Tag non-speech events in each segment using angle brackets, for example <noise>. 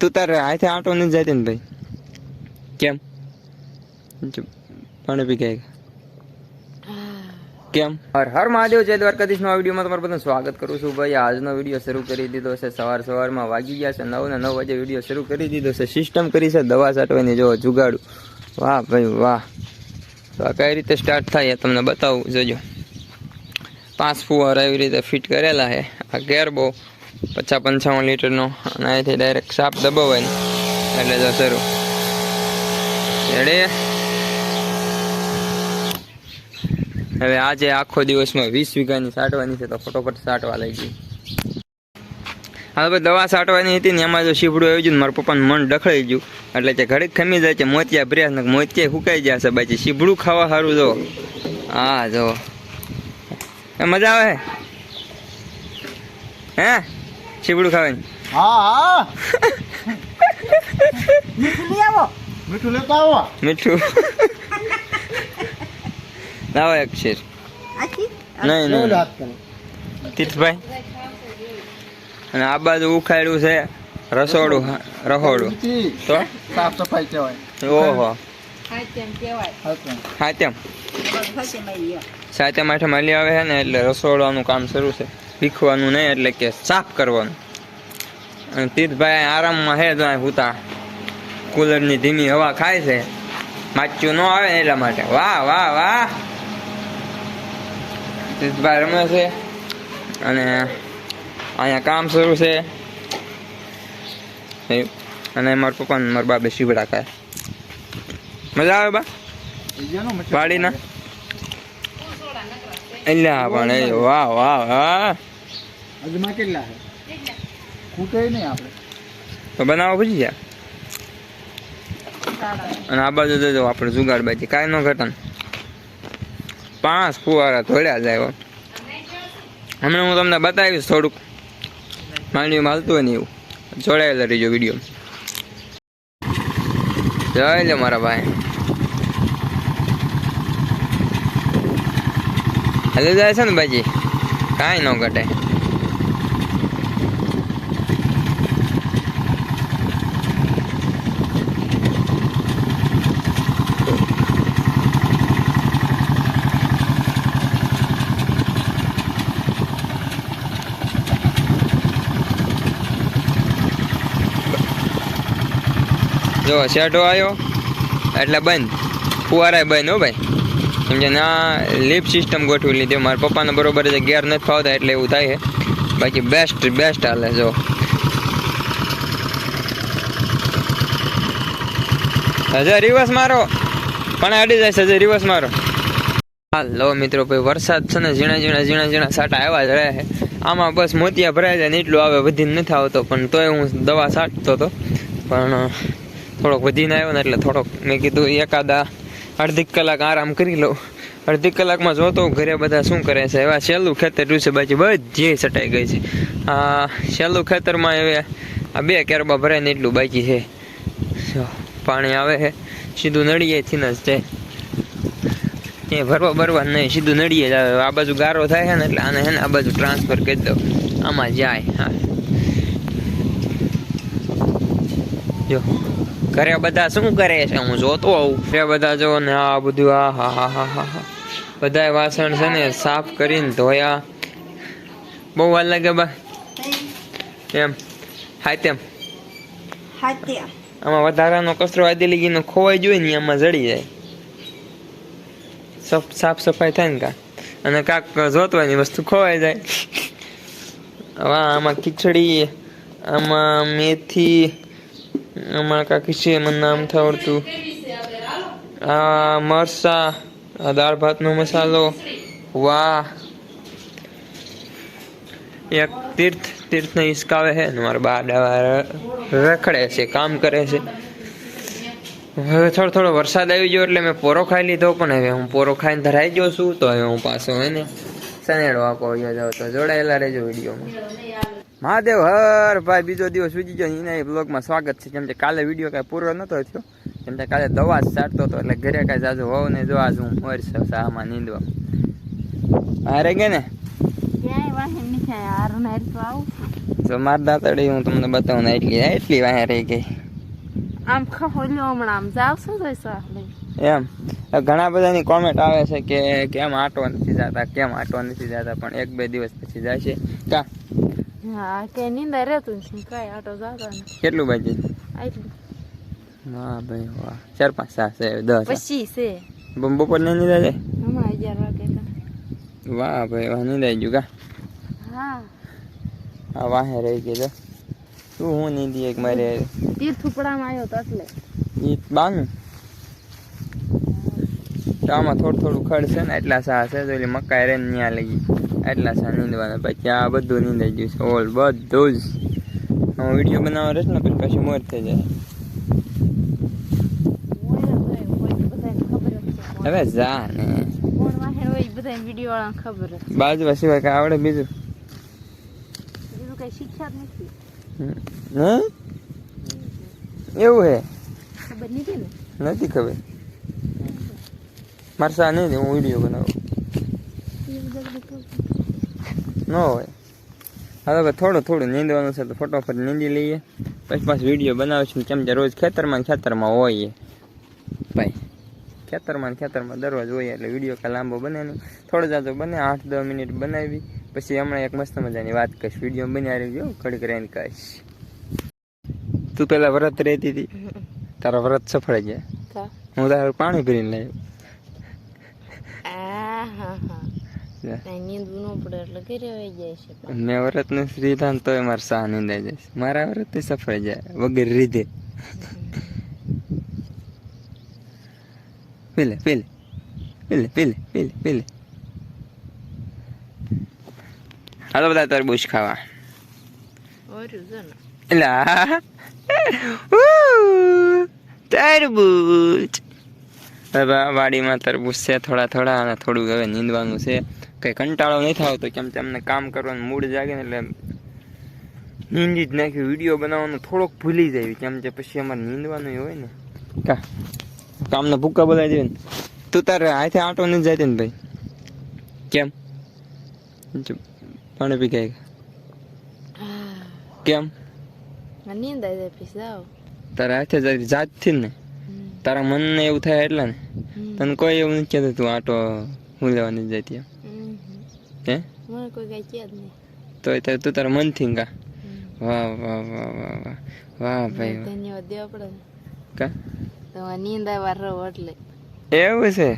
તું તારે હાથે આટો નથી જતી ને ભાઈ? કેમ? પાણી પી ગયા કેમ? હર હર મહાદેવ, જય દ્વારકાધીશ નવા વિડીયોમાં તમારું બધાનું સ્વાગત કરું છું. ભાઈ, આજનો વીડિયો શરૂ કરી દીધો છે. સવાર સવારમાં વાગી ગયા છે. નવ ને નવ વાગે વીડિયો શરૂ કરી દીધો છે. સિસ્ટમ કરી છે. દવા છાંટવાની જો જુગાડું. વાહ ભાઈ, વાહ. તો આ કઈ રીતે સ્ટાર્ટ થાય તમને બતાવું. જોજો. પાંચ ફુવાર એવી રીતે ફિટ કરેલા છે. આ ગેર બહુ પચાસ પંચાવન લીટરનો અને અહીંથી ડાયરેક્ટ સાપ દબાવવાની એટલે જો શરૂ રેડી હવે આજે આખો દિવસમાં વીસ વીઘાની સાટવાની છે તો ફટોફટ સાટવા લઈ ગઈ હા ભાઈ દવા સાટવાની હતી ને એમાં જો શીપડું આવી ગયું ને મારા પપ્પાનું મન ડખડાઈ ગયું. એટલે કે ઘડીક ખમી જાય છે મોતિયા ભર્યા ને મોતિયા સુકાઈ જશે બાકી શીપડું ખાવા સારું જો. હા, જો. મજા આવે? હે? શીપડું ખાવાની? હા હા. મીઠું લઈ આવો મીઠું લેતા આવો. મીઠું. લાવો એક શેર. નહીં નહીં. તીર્થભાઈ? અને આ બાજુ ઉખાડ્યું છે રસોડું રહોડું. તો? સાફ સફાઈ કહેવાય. ઓહો. હાચું. હા તેમ સાતે માઠે માલી આવે છે ને એટલે રસોડાનું કામ શરૂ છે. ભીખવાનું નહીં એટલે કે સાફ કરવાનું. અને તીર્થભાઈ આરામમાં હે તો હુતા. કુલરની ધીમી હવા ખાય છે. માચ્યું ન આવે એટલા માટે. વાહ વાહ વાહ. તીર્થભાઈ રમે છે. અને અહીંયા કામ શરૂ છે. અને મારા પપ્પા મારા બાબે શીવડા ખાય. મજા આવે બા. વાડીના? એલા પણ વાહ વાહ વાહ. હજુમાં કેટલા છે? ખૂટે નહીં આપણે. તો બનાવો પછી જાય અને આ બાજુ જજો આપણે જુગાડ બાજી. કાંઈ ન ઘટન. પાંચ ફુવારા થોડ્યા જાય હમણાં હું તમને બતાવીશ થોડુંક. માંડવી હાલતું હોય ને એવું. જોડાયેલા રહીજો વીડિયો જોઈ લે મારા ભાઈ. હલે જાય છે ને બાજી. કાંઈ ન ઘટે. જો શેઠો આવ્યો એટલે બંધ. ફુવારાય બંધ, હો ભાઈ. કેમ કે ના, લિપ સિસ્ટમ ગોઠવી લીધી. મારા પપ્પાને બરોબર છે ગેર નથી ફાવતા એટલે એવું થાય. છે બાકી બેસ્ટ બેસ્ટ હાલે, જો. હજે રિવર્સ મારો. પણ અડી જાય છે હજાર રિવર્સ મારો. હાલો મિત્રો, ભાઈ, વરસાદ છે ને ઝીણા ઝીણા ઝીણા ઝીણા સાટા આવ્યા જ રહે. છે આમાં બસ મોતિયા ભરાય જાય ને એટલું આવે, વધીને નથી આવતો. પણ તોય હું દવા છાંટતો હતો પણ થોડોક વધીને આવ્યો ને એટલે થોડોક મેં કીધું એકાદા અડધી કલાક આરામ કરી લઉં. અડધી કલાકમાં જોતો ઘરે બધા શું કરે છે? એવા છેલ્લું ખેતર રહ્યું છે બાકી બધી સટાઈ ગઈ છે. આ છેલ્લું ખેતરમાં હવે આ બે કેરબા ભરાય ને એટલું બાકી છે. પાણી આવે છે, સીધું નળીએથી જ છે એ ભરવા ભરવા નહીં, સીધું નડીએ જ આવે. આ બાજુ ગારો થાય છે ને એટલે આને છે ને આ બાજુ ટ્રાન્સફર કરી દો આમાં જાય, હા. જો ઘરે બધા શું કરે છે? હું જોતો આવું ઘરે બધા જો ને આ બધું આ હા હા હા હા હા. બધા વાસણ છે ને સાફ કરીને ધોયા. બહુ વાર લાગે બા. એમ. હા તેમ. આમાં વધારાનો કચરો આદિ લીગીનો ખોવાઈ જોઈએ ને આમાં જડી જાય. સાફ સફાઈ થાય ને કા. અને કાક જોતવાની વસ્તુ ખોવાઈ જાય. હવે આમાં ખીચડી આમાં મેથી આમાં કાકી છે મને નામ નથી આ મરસા, આ દાળ ભાતનો મસાલો. વાહ. એક તીર્થ, તીર્થને હિસકાવે છે ને મારા બા ડાવા રખડે છે, કામ કરે છે. હવે થોડો થોડો વરસાદ આવી ગયો એટલે મેં પોરો ખાઈ લીધો, પણ હવે હું પોરો ખાઈને ધરાઈ ગયો છું, તો હવે હું પાછો હોય ને. સનેડો આખો જાવ તો જોડાયેલા રહેજો વિડીયોમાં મહાદેવ હર ભાઈ બીજો દિવસ વીજી ગયો એના બ્લોગમાં સ્વાગત છે. કેમ કે કાલે વીડિયો કાંઈ પૂરો નહોતો થયો. કેમ કે કાલે દવા જ ચાટતો હતો એટલે ઘરે કાંઈ જાજુ હોવ ને જો આજ હું મોર સામાં નીંદવા. હારે કે ને? જો છું. માર દાંતડી હું તમને બતાવું ને એટલી એટલી વાહે રહી ગઈ. આમ ખોલ્યો હમણાં આમ જાવ સાહ એમ. ઘણા બધાની કોમેન્ટ આવે છે કે કેમ આટો નથી જતા કેમ આટો નથી જતા પણ એક બે દિવસ પછી જાય છે. કા? હા કે નીંદા રહેતું છે કઈ આટો જાતો કેટલું બાજી આટલું. વાહ ભાઈ વાહ ચાર પાંચ સાત છે દસ. પછી છે. બપોર ને નીંદા જાય? હમણાં અગિયાર વાગે વાહ ભાઈ વાહ નીંદાઈ ગયું કા? હા. આ વાહે રહી ગયો તો. હું નીંદી એક મારે તીર્થુપડામાં આવ્યો તો એટલે. ઈ બાનું? તો આમાં થોડું થોડું ખડ છે ને એટલા સા છે તો એટલે મકાઈ રહે ત્યાં લઈ એટલા સા નીંદવાના. પછી આ બધું નીંદાઈ ગયું છે. ઓલ બધું જ. હું વીડિયો બનાવવા રહેશે ને પછી પછી મોર થઈ જાય. હવે જા ને. બાજવા સિવાય કઈ આવડે બીજું? કઈ જ નથી હે? એવું હે ખબર નથી ખબર. મારે સા નહીં હું વીડિયો બનાવું. ન હોય હવે થોડું થોડું નીંદવાનું છે તો ફટોફટ નીંદી લઈએ પછી પાછું વીડિયો બનાવીશું કેમ કે રોજ ખેતરમાં ખેતરમાં હોઈએ ભાઈ ખેતરમાં ખેતરમાં દરરોજ હોય એટલે વીડિયો કાંઈ લાંબો બને નહીં થોડો જાજો બને આઠ દસ મિનિટ બનાવી પછી હમણાં એક મસ્ત મજાની વાત કહીશ વીડિયો બનાવી જો ઘડીક રહીને કહીશ તું પેલા વ્રત રહેતી હતી તારા વ્રત સફળ ગયા હું તારું પાણી ભરીને લાવ્યો ન. મેં તોય મારે નિંદાઈ મારા વ્રત સફળ જાય વગર રીધે. પેલે પેલે પેલે પેલે પેલે પેલે. હાલો બધા તરબૂચ ખાવા. એટલે તરબૂચ વાડીમાં તરબૂચ છે થોડા થોડા અને થોડુંક હવે નીંદવાનું છે. કંઈ કંટાળો નહીં થતો કેમ કે અમને કામ કરવાનું મૂડ જાગે ને એટલે નીંદી જ નાખ્યું વીડિયો બનાવવાનું થોડોક ભૂલી જાય કેમ કે પછી અમારે નીંદવાનું હોય ને. કા કામના ભૂકા બોલાવી દે ને તું તારે હાથે આટો નહીં જાય ને ભાઈ? કેમ? પાણી પી ગયા. હા. કેમ? નીંદ આવી જાય પછી તારા હાથે જાતથી જાતથી ને. તારા મનને એવું થાય એટલે ને? તને કોઈ એવું નથી કહેતું તું આટો હું લેવાની જતી એમ હે? તો તું તારા મનથી કા. વાહ વાહ વાહ વાહ વાહ. વાહ ભાઈ. ધન્યવાદ દેવા પડે કા? તમારે નીંદ આવ્યા રહો એટલે. એવું છે?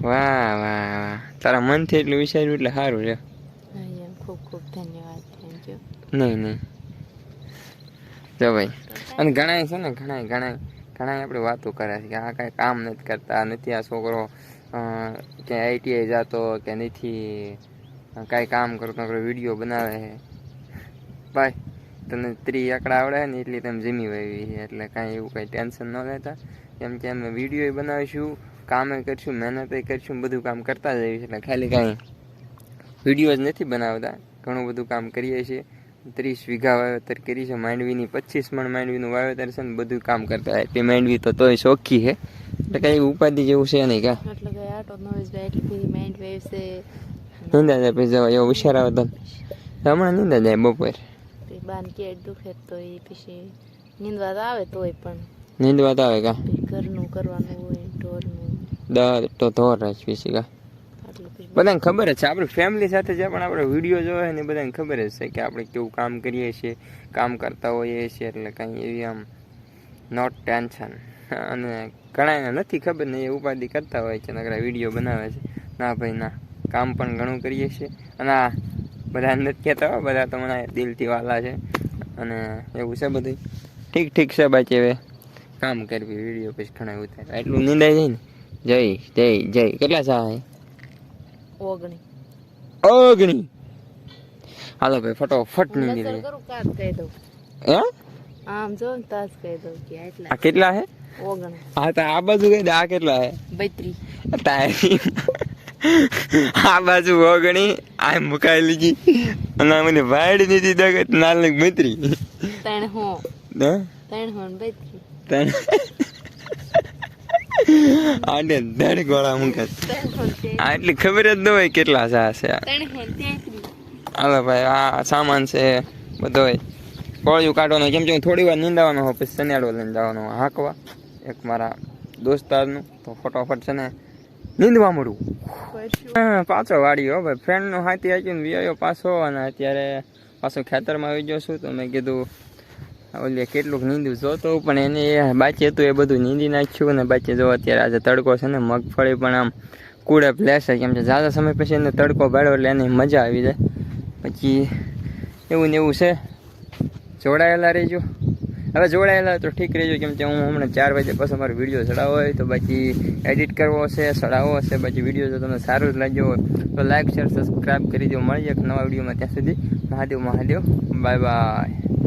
વાહ વાહ વાહ. તારા મનથી એટલું વિચાર્યું એટલે સારું રે ખૂબ ખૂબ ધન્યવાદ. થેન્ક યુ નહીં નહીં. જો ભાઈ. અને ઘણા છે ને ઘણા ઘણા ઘણા આપણે વાતો કરે છે કે આ કાંઈ કામ નથી કરતા નથી આ છોકરો અ, કે આઈટીઆઈ જતો કે નથી કાંઈ કામ કરતો આપણે વીડિયો બનાવે છે. ભાઈ તને ત્રી આંકડા આવડે ને એટલી તમે જીમી વાવી છે એટલે કાંઈ એવું કાંઈ ટેન્શન ન લેતા. કેમ કે અમે વીડિયો બનાવીશું કામે કરશું મહેનત કરશું બધું કામ કરતા જ રહીશું એટલે ખાલી કાંઈ વીડિયો જ નથી બનાવતા. ઘણું બધું કામ કરીએ છીએ. ત્રીસ વીઘા વાવેતર કરી છે માંડવીની પચીસ મણ માંડવીનું વાવેતર છે ને બધું કામ કરતા હોય. તે માંડવી તો તોય શોખી છે એટલે કઈ ઉપાધિ જેવું છે નહીં કા? એટલે કઈ આટો નોઈઝ જાય એટલી બધી માઇન્ડ છે નિંદા જાય પછી જવા એવો હોશિયાર આવે તો હમણાં નિંદા જાય બપોર બાન કે દુખે તો એ પછી નીંદવા તો આવે તોય પણ. નીંદવા તો આવે કા? ઘરનું કરવાનું હોય ઢોરનું. દર તો ધોર જ પછી કા? બધાને ખબર જ છે. આપણે ફેમિલી સાથે જે પણ આપણે વીડિયો જોવે ને બધાને ખબર જ છે કે આપણે કેવું કામ કરીએ છીએ, કામ કરતા હોઈએ છીએ એટલે કાંઈ એવી આમ નોટ ટેન્શન અને ઘણાને નથી ખબર ને એ ઉપાધિ કરતા હોય છે નકરા વીડિયો બનાવે છે. ના ભાઈ, ના. કામ પણ ઘણું કરીએ છીએ. અને આ બધા નથી કહેતા હોય બધા તો મને દિલથી વાલા છે. અને એવું છે બધું ઠીક ઠીક છે બાકી હવે. કામ કરવી વીડિયો પછી ઘણા ઉતારે એટલું નિંદાઈ જાય ને. જય જય જય. કેટલા સહાય ઓગણી. ઓગણી? હાલો ભાઈ ફટોફટની નીંદી કરું કાત કહી દઉં? હે? આમ જો ને તાજ કહી દઉં કે આ કેટલા હે? ઓગણી. હા તો આ બાજુ કહી દે આ કેટલા હે? બત્રી તારી. આ બાજુ ઓગણી આ મુકાઈ લીધી. અને મને વાડ નીધી દગત નાલ મિત્રી તણ હો? ત્રણ હો ને બત્રી તને <laughs> આને ધડ ગોળા મૂકે ત્રણ હો ને તે- આ એટલી ખબર જ ન હોય કેટલા સા છે હાલો ભાઈ, આ સામાન છે બધો કોળિયું કાઢવાનું કેમ કે થોડી વાર નીંદાવાનો હોય પછી શનિયાળો લઈને જવાનો હાંકવા. એક મારા દોસ્તારનું, તો ફટાફટ છે ને નીંદવા મળું. પાછો વાળી હો ભાઈ. ફ્રેન્ડનો હાથી હાકીને વિયાયો પાછો, અને અત્યારે પાછો ખેતરમાં આવી ગયો છું, તો મેં કીધું ઓલી કેટલુંક નીંદું જોતો પણ એને એ બાકી હતું એ બધું નીંદી નાખ્યું અને બાચે જો અત્યારે આજે તડકો છે ને, મગફળી પણ આમ કુડપ લેશે કેમ કે ઝાઝા સમય પછી એને તડકો ભાડ્યો એટલે એની મજા આવી જાય. પછી એવું ને એવું છે. જોડાયેલા રહેજો. હવે જોડાયેલા તો ઠીક રહેજો, કેમ કે હું હમણાં ચાર વાગે પછી અમારો વીડિયો ચડાવવો હોય તો બાકી એડિટ કરવો હશે ચડાવવો હશે, બાકી વીડિયો જો તમને સારું જ લાગ્યો હોય તો લાઈક શેર સબસ્ક્રાઈબ કરી દો. મળીએ એક નવા વિડીયોમાં. ત્યાં સુધી મહાદેવ મહાદેવ. Bye bye